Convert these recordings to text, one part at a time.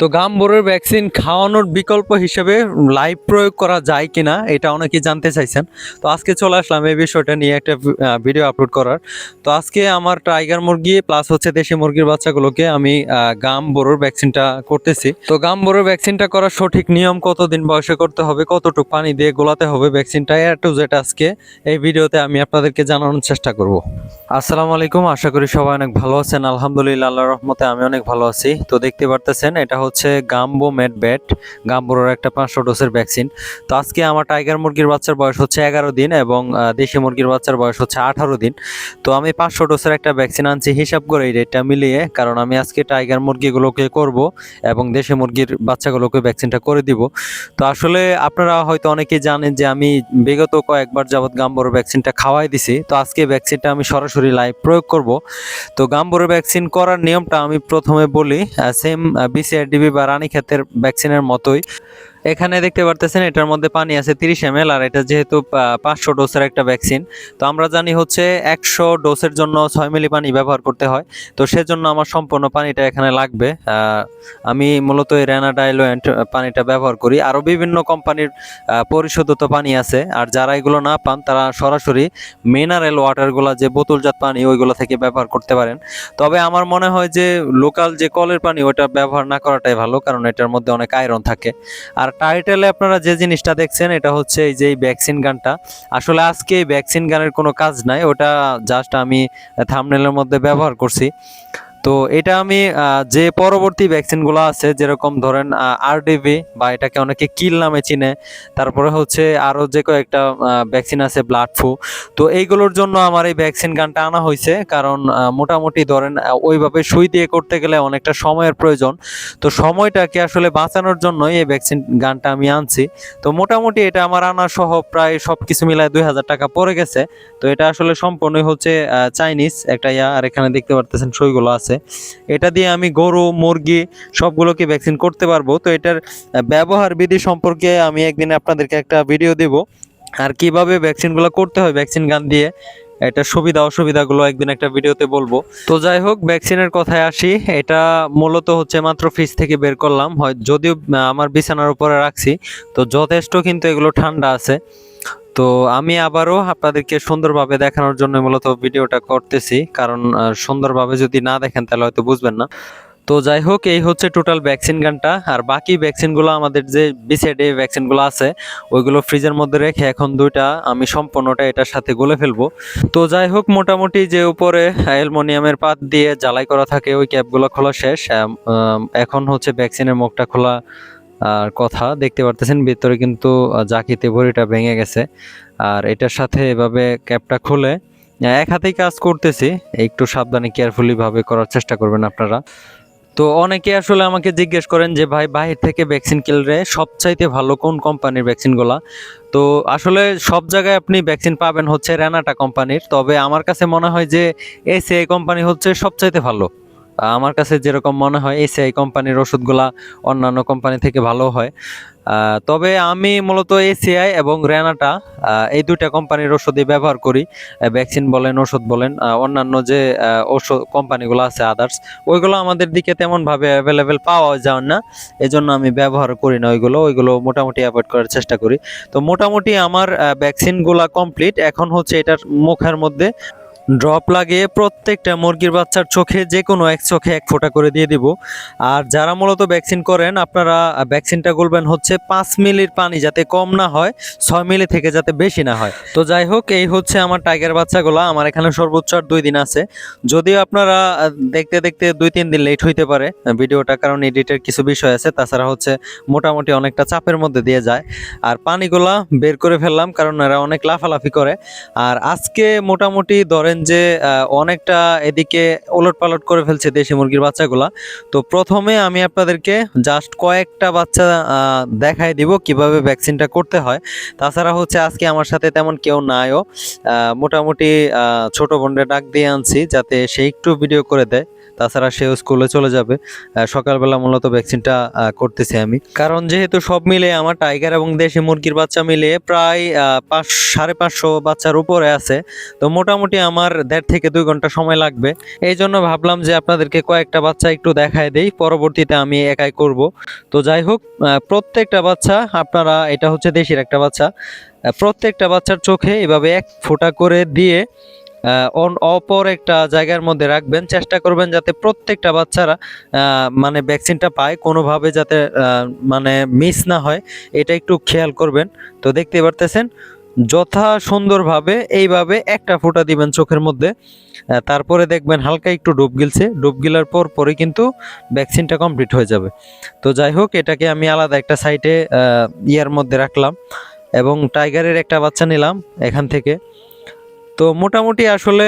তো গাম্বরের ভ্যাকসিন খাওয়ানোর বিকল্প হিসেবে লাইভ প্রয়োগ করা যায় কিনা এটা অনেকে জানতে চাইছেন। তো আজকে চলে আসলাম এই বিষয়টা নিয়ে একটা ভিডিও আপলোড করার। তো আজকে আমার টাইগার মুরগি প্লাস হচ্ছে দেশি মুরগির বাচ্চাগুলোকে আমি গাম বড়োর ভ্যাকসিনটা করতেছি। তো গাম বড়োর ভ্যাকসিনটা করার সঠিক নিয়ম কতদিন বয়সে করতে হবে, কতটুকু পানি দিয়ে গোলাতে হবে ভ্যাকসিনটা এ টু জেড আজকে এই ভিডিওতে আমি আপনাদেরকে জানানোর চেষ্টা করব। আসসালামু আলাইকুম, আশা করি সবাই অনেক ভালো আছেন। আলহামদুলিল্লাহ, আল্লাহর রহমতে আমি অনেক ভালো আছি। তো দেখতে পারতেছেন, এটা হচ্ছে গাম্বো মেড ব্যাট গাম্বোর একটা পাঁচশো ডোজের ভ্যাকসিন তো আজকে আমার টাইগার মুরগির বাচ্চার বয়স হচ্ছে এগারো দিন এবং দেশি মুরগির বাচ্চার বয়স হচ্ছে আঠারো দিন। তো আমি পাঁচশো ডোজের একটা ভ্যাকসিন আনছি, হিসাব করে এই রেটটা মিলিয়ে, কারণ আমি আজকে টাইগার মুরগিগুলোকে করব এবং দেশি মুরগির বাচ্চাগুলোকে ভ্যাকসিনটা করে দিব। তো আসলে আপনারা হয়তো অনেকেই জানেন যে আমি বিগত কয়েকবার যাবৎ গাম্বোর ভ্যাকসিনটা খাওয়াই দিছি। তো আজকে ভ্যাকসিনটা আমি সরাসরি লাইভ প্রয়োগ করব। তো গাম্বোর ভ্যাকসিন করার নিয়মটা আমি প্রথমে বলি সেম বিসিআরডিবি বা রানীক্ষেতের ভ্যাকসিনের মতোই। এখানে দেখতে পারতেছেন, এটার মধ্যে পানি আছে তিরিশ এম আর এটা যেহেতু পাঁচশো ডোসের একটা ভ্যাকসিন। তো আমরা জানি হচ্ছে একশো ডোসের জন্য ছয় মিলি পানি ব্যবহার করতে হয়। তো সেজন্য আমার সম্পূর্ণ পানিটা এখানে লাগবে। আমি মূলত এই রেনাডাইলোয়েন্ট পানিটা ব্যবহার করি। আরও বিভিন্ন কোম্পানির পরিশোধিত পানি আছে। আর যারা এগুলো না পান, তারা সরাসরি মিনারেল ওয়াটারগুলো, যে বোতলজাত পানি, ওইগুলো থেকে ব্যবহার করতে পারেন। তবে আমার মনে হয় যে, লোকাল যে কলের পানি ওটা ব্যবহার না করাটাই ভালো। কারণ এটার মধ্যে অনেক আয়রন থাকে। আর টাইটেলে আপনারা যে জিনিসটা দেখছেন, এটা হচ্ছে এই যে ভ্যাকসিন গানটা। আসলে আজকে এই ভ্যাকসিন গানের কোনো কাজ নাই, ওটা জাস্ট আমি থামনেলের মধ্যে ব্যবহার করছি। তো এটা আমি যে পরবর্তী ভ্যাকসিনগুলো আছে, যেরকম ধরেন আরডিভি বা এটাকে অনেকে কিল নামে চিনে, তারপরে হচ্ছে আরও যে কয়েকটা ভ্যাকসিন আছে ব্লাড ফ্লু তো এইগুলোর জন্য আমার এই ভ্যাকসিন গানটা আনা হয়েছে, কারণ মোটামুটি ধরেন ওইভাবে সুই দিয়ে করতে গেলে অনেকটা সময়ের প্রয়োজন, তো সময়টাকে আসলে বাঁচানোর জন্যই এই ভ্যাকসিন গানটা আমি আনছি, তো মোটামুটি এটা আমার আনা সহ প্রায় সব কিছু মিলায় দুই হাজার টাকা পড়ে গেছে, তো এটা আসলে সম্পূর্ণই হচ্ছে চাইনিজ একটা ইয়া, আর এখানে দেখতে পারতেছেন সইগুলো আছে। এটা দিয়ে আমি গরু, মুরগি সবগুলোকে ভ্যাকসিন করতে পারব। তো এটার ব্যবহার বিধি সম্পর্কে আমি একদিন আপনাদেরকে একটা ভিডিও দেব। আর কীভাবে ভ্যাকসিনগুলো করতে হয় ভ্যাকসিন গান দিয়ে, এটা সুবিধা, অসুবিধাগুলো একদিন একটা ভিডিওতে বলব। তো যাই হোক ভ্যাকসিনের কথায় আসি। এটা মূলত হচ্ছে মাত্র ফ্রিজ থেকে বের করলাম। হয়, যদিও আমার বিছানার উপরে রাখছি। তো যথেষ্ট কিন্তু এগুলো ঠান্ডা আছে। তো আমি আবারও আপনাদেরকে সুন্দরভাবে দেখানোর জন্য মূলত ভিডিওটা করতেছি, কারণ সুন্দরভাবে যদি না দেখেন তাহলে হয়তো বুঝবেন না। তো যাই হোক, এই হচ্ছে টোটাল ভ্যাকসিন গানটা, আর বাকি ভ্যাকসিনগুলো আমাদের যে বিসেডে ভ্যাকসিনগুলো আছে, ওইগুলো ফ্রিজের মধ্যে রেখে এখন দুইটা আমি সম্পূর্ণটা এটার সাথে গলে ফেলব। তো যাই হোক, মোটামুটি যে উপরে অ্যালমোনিয়ামের পাত দিয়ে জ্বালাই করা থাকে, ওই ক্যাপগুলো খোলা শেষ এখন হচ্ছে ভ্যাকসিনের মুখটা খোলা কথা দেখতে পারতেছেন, ভিতরে কিন্তু জাকিতে ভরিটা ভেঙে গেছে। আর এটার সাথে এভাবে ক্যাপটা খুলে এক হাতেই কাজ করতেছি। একটু সাবধানে কেয়ারফুলি ভাবে করার চেষ্টা করবেন আপনারা। তো অনেকে আসলে আমাকে জিজ্ঞেস করেন যে, ভাই, বাহির থেকে ভ্যাকসিন কিনলে সবচাইতে ভালো কোন কোম্পানির ভ্যাকসিনগুলা তো আসলে সব জায়গায় আপনি ভ্যাকসিন পাবেন হচ্ছে রেনাটা কোম্পানির তবে আমার কাছে মনে হয় যে, এসিআই কোম্পানি হচ্ছে সবচাইতে ভালো। আমার কাছে যেরকম মনে হয় এসিআই কোম্পানির ওষুধগুলা অন্যান্য কোম্পানি থেকে ভালো হয়। তবে আমি মূলত এসিআই এবং রেনাটা এই দুইটা কোম্পানির ওষুধই ব্যবহার করি। ভ্যাকসিন বলেন, ওষুধ বলেন অন্যান্য যে ওষুধ কোম্পানিগুলো আছে আদার্স ওইগুলো আমাদের দিকে তেমনভাবে অ্যাভেলেবেল পাওয়া যায় না। এজন্য আমি ব্যবহার করি না ওইগুলো ওইগুলো মোটামুটি অ্যাভয়েড করার চেষ্টা করি। তো মোটামুটি আমার ভ্যাকসিনগুলো কমপ্লিট এখন হচ্ছে এটার মুখের মধ্যে ড্রপ লাগিয়ে প্রত্যেকটা মুরগির বাচ্চার চোখে যে কোনো এক চোখে এক ফোঁটা করে দিয়ে দিব। আর যারা মূলত ভ্যাকসিন করেন, আপনারা ভ্যাকসিনটা গুলবেন হচ্ছে পাঁচ মিলির পানি যাতে কম না হয়, ছয় মিলি থেকে যাতে বেশি না হয়। তো যাই হোক, এই হচ্ছে আমার টাইগার বাচ্চাগুলো। আমার এখানে সর্বোচ্চ আর দুই দিন আছে। যদিও আপনারা দেখতে দেখতে দুই তিন দিন লেট হইতে পারে ভিডিওটা, কারণ এডিটের কিছু বিষয় আছে। তাছাড়া হচ্ছে মোটামুটি অনেকটা চাপের মধ্যে দিয়ে যায়। আর পানিগুলা বের করে ফেললাম, কারণ এরা অনেক লাফালাফি করে। আর আজকে মোটামুটি ধরেন যে অনেকটা এদিকে ওলট পালট করে ফেলছে দেশি মুরগির বাচ্চাগুলা। তো প্রথমে আমি আপনাদেরকে জাস্ট কয়েকটা বাচ্চা দেখাই দিব কীভাবে ভ্যাকসিনটা করতে হয়। তাছাড়া হচ্ছে আজকে আমার সাথে তেমন কেউ নাইও। মোটামুটি ছোট বোনরা ডাক দিয়ে আনছি যাতে সে একটু ভিডিও করে দেয়। তাছাড়া সেও স্কুলে চলে যাবে। সকালবেলা মূলত ভ্যাকসিনটা করতেছি আমি। কারণ যেহেতু সব মিলে আমার টাইগার এবং দেশি মুরগির বাচ্চা মিলিয়ে প্রায় পাঁচ, সাড়ে পাঁচশো বাচ্চার উপরে আছে। তো মোটামুটি আমার দেড় থেকে দুই ঘণ্টা সময় লাগবে। এই জন্য ভাবলাম যে আপনাদেরকে কয়েকটা বাচ্চা একটু দেখায় দেই। পরবর্তীতে আমি একাই করব। তো যাই হোক প্রত্যেকটা বাচ্চা, আপনারা, এটা হচ্ছে দেশির একটা বাচ্চা প্রত্যেকটা বাচ্চার চোখে এভাবে এক ফোঁটা করে দিয়ে অপর একটা জায়গার মধ্যে রাখবেন, চেষ্টা করবেন যাতে প্রত্যেকটা বাচ্চারা মানে ভ্যাকসিনটা পায়, কোনোভাবে যাতে মানে মিস না হয়, এটা একটু খেয়াল করবেন। তো দেখতে পারতেছেন, যথা সুন্দরভাবে এইভাবে একটা ফোঁটা দিবেন চোখের মধ্যে তারপরে দেখবেন হালকা একটু ডুব গিলছে, ডুব গিলার পর পরে কিন্তু ভ্যাকসিনটা কমপ্লিট হয়ে যাবে। তো যাই হোক, এটাকে আমি আলাদা একটা সাইটে ইয়ার মধ্যে রাখলাম এবং টাইগারের একটা বাচ্চা নিলাম এখান থেকে। তো মোটামুটি আসলে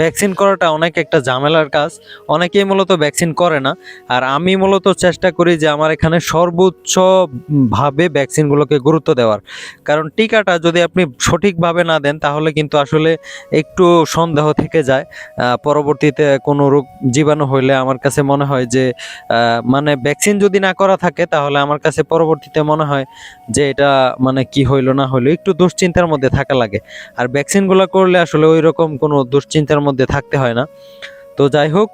ভ্যাকসিন করাটা অনেক একটা ঝামেলার কাজ। অনেকেই মূলত ভ্যাকসিন করে না। আর আমি মূলত চেষ্টা করি যে আমার এখানে সর্বোচ্চভাবে ভ্যাকসিনগুলোকে গুরুত্ব দেওয়ার। কারণ টিকাটা যদি আপনি সঠিকভাবে না দেন, তাহলে কিন্তু আসলে একটু সন্দেহ থেকে যায়। পরবর্তীতে কোনো রোগ জীবাণু হইলে আমার কাছে মনে হয় যে মানে ভ্যাকসিন যদি না করা থাকে, তাহলে আমার কাছে পরবর্তীতে মনে হয় যে এটা মানে কি হইল না হইল, একটু দুশ্চিন্তার মধ্যে থাকা লাগে। আর ভ্যাকসিনগুলো করলে আসলে ওই রকম কোনো দুশ্চিন্তার মধ্যে থাকতে হয় না। তো যাই হোক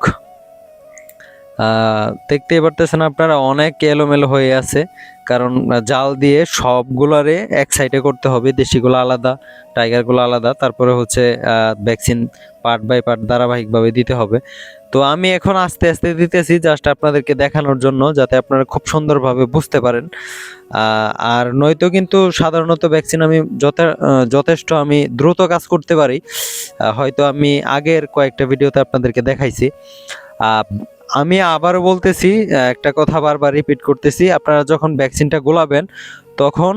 দেখতেই পারতেছেন আপনারা অনেক এলোমেলো হয়ে আছে। কারণ জাল দিয়ে সবগুলারে এক সাইডে করতে হবে। দেশিগুলো আলাদা টাইগারগুলো আলাদা। তারপরে হচ্ছে ভ্যাকসিন পার্ট বাই পার্ট ধারাবাহিকভাবে দিতে হবে। তো আমি এখন আস্তে আস্তে দিতেছি জাস্ট আপনাদেরকে দেখানোর জন্য, যাতে আপনারা খুব সুন্দরভাবে বুঝতে পারেন। আর নয়তো কিন্তু সাধারণত ভ্যাকসিন আমি যথে- যথেষ্ট আমি দ্রুত কাজ করতে পারি। হয়তো আমি আগের কয়েকটা ভিডিওতে আপনাদেরকে দেখাইছি। আমি আবারও বলতেছি একটা কথা বারবার রিপিট করতেছি। আপনারা যখন ভ্যাকসিনটা গোলাবেন তখন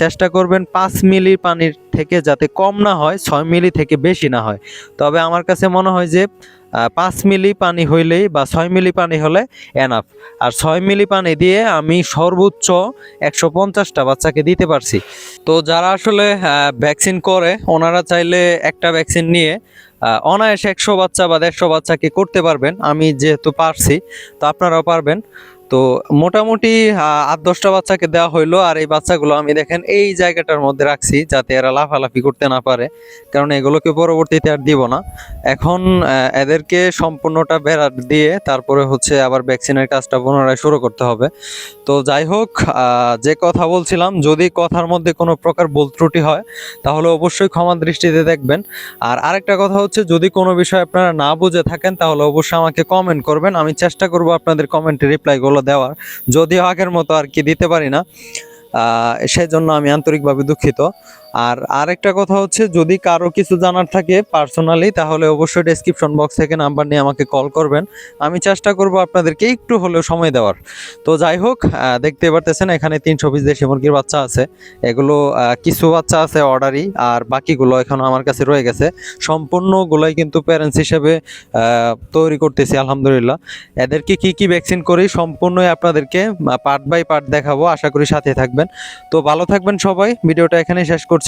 চেষ্টা করবেন পাঁচ মিলি পানির থেকে যাতে কম না হয়, ছয় মিলি থেকে বেশি না হয়। তবে আমার কাছে মনে হয় যে পাঁচ মিলি পানি হইলেই বা ছয় মিলি পানি হলে এনাফ আর ছয় মিলি পানি দিয়ে আমি সর্বোচ্চ একশো পঞ্চাশটা বাচ্চাকে দিতে পারছি। তো যারা আসলে ভ্যাকসিন করে, ওনারা চাইলে একটা ভ্যাকসিন নিয়ে অনায়াসে একশো বাচ্চা বা দেড়শো বাচ্চাকে করতে পারবেন। আমি যেহেতু পারছি, তো আপনারাও পারবেন। তো মোটামুটি আট, দশটা বাচ্চাকে দেওয়া হইল। আর এই বাচ্চাগুলো আমি দেখেন এই জায়গাটার মধ্যে রাখছি যাতে এরা লাফালাফি করতে না পারে। কারণ এগুলোকে পরবর্তীতে আর দিব না। এখন এদেরকে সম্পূর্ণটা বেড়া দিয়ে তারপরে হচ্ছে আবার ভ্যাকসিনের কাজটা পুনরায় শুরু করতে হবে। তো যাই হোক যে কথা বলছিলাম, যদি কথার মধ্যে কোনো প্রকার ভুল ত্রুটি হয়, তাহলে অবশ্যই ক্ষমা দৃষ্টিতে দেখবেন। আর আরেকটা কথা হচ্ছে, যদি কোনো বিষয় আপনারা না বুঝে থাকেন, তাহলে অবশ্যই আমাকে কমেন্ট করবেন। আমি চেষ্টা করব আপনাদের কমেন্টে রিপ্লাইগুলো দেওয়ার। যদিও আগের মতো আর কি দিতে পারি না আহ, সেজন্য আমি আন্তরিকভাবে দুঃখিত। আর আরেকটা কথা হচ্ছে, যদি কারও কিছু জানার থাকে পার্সোনালি তাহলে অবশ্যই ডেসক্রিপশন বক্স থেকে নাম্বার নিয়ে আমাকে কল করবেন। আমি চেষ্টা করব আপনাদেরকে একটু হলেও সময় দেওয়ার। তো যাই হোক দেখতে পারতেছেন এখানে তিনশো পিস দেশি মুরগির বাচ্চা আছে। এগুলো কিছু বাচ্চা আছে অর্ডারই আর বাকিগুলো এখন আমার কাছে রয়ে গেছে। সম্পূর্ণগুলোই কিন্তু প্যারেন্টস হিসেবে তৈরি করতেছি, আলহামদুলিল্লাহ। এদেরকে কি কি ভ্যাকসিন করি, সম্পূর্ণই আপনাদেরকে পার্ট বাই পার্ট দেখাবো। আশা করি সাথে থাকবেন। তো ভালো থাকবেন সবাই। ভিডিওটা এখানেই শেষ করছি।